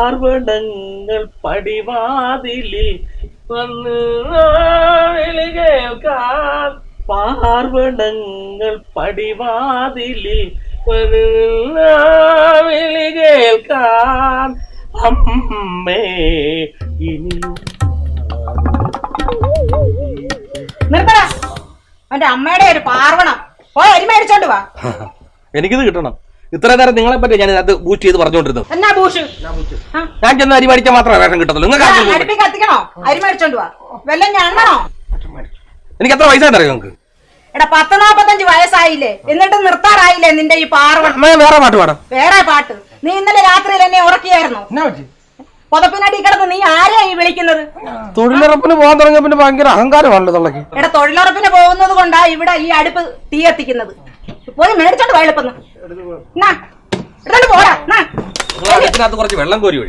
പാർവണങ്ങൾ പടിവാതിലിൽ വന്ന് കേൾക്കാൻ. പാർവണങ്ങൾ പടിവാതിലിൽ വന്ന് വിളി കേൾക്കാൻ. അമ്മേ ഇനി നിർത്തടാ. അവന്റെ അമ്മയുടെ ഒരു പാർവണം. പോയി അരി മേടിച്ചോണ്ട് വാ. എനിക്കിത് കിട്ടണം. ഇത്ര നേരം നിങ്ങളെ പറ്റി ഞാൻ അത് ബൂസ്റ്റ് ചെയ്ത് പറഞ്ഞോണ്ടിരുന്നു എന്നാ ബൂഷ് ഞാൻ ചെന്ന് അരി മേടിച്ചാൽ മാത്രമേ വേഷം കിട്ടത്തുള്ളൂ. നിങ്ങൾക്ക് അടുപ്പി കത്തിക്കണോ? അരി മേടിച്ചോണ്ട് വാ. വല്ല ഞണ്ണണോ? എനിക്ക് എത്ര പൈസ അറിയാം നിങ്ങൾക്ക്? എടാ പത്ത് നാപ്പത്തഞ്ച് വയസ്സായില്ലേ? എന്നിട്ട് നിർത്താറായില്ലേ നിന്റെ ഈ പാർവണം വേറെ പാട്ട് പാടാം. വേറെ പാട്ട്. നീ ഇന്നലെ രാത്രിയിൽ എന്നെ ഉറക്കിയായിരുന്നു? പുതപ്പിനടി കിടന്ന് നീ ആരെയാ ഈ വിളിക്കുന്നത്? തൊഴിലുറപ്പിന് പോകാൻ തുടങ്ങിയ പിന്നെ ഭയങ്കര അഹങ്കാരമാണല്ലോ തള്ളക്ക് എടാ തൊഴിലുറപ്പിന് പോകുന്നത് കൊണ്ടാ ഇവിടെ ഈ അടുപ്പ് തീ കത്തിക്കുന്നത്. പോയി മേടിച്ചോണ്ട് വാ കുറച്ച് വെള്ളം കോരി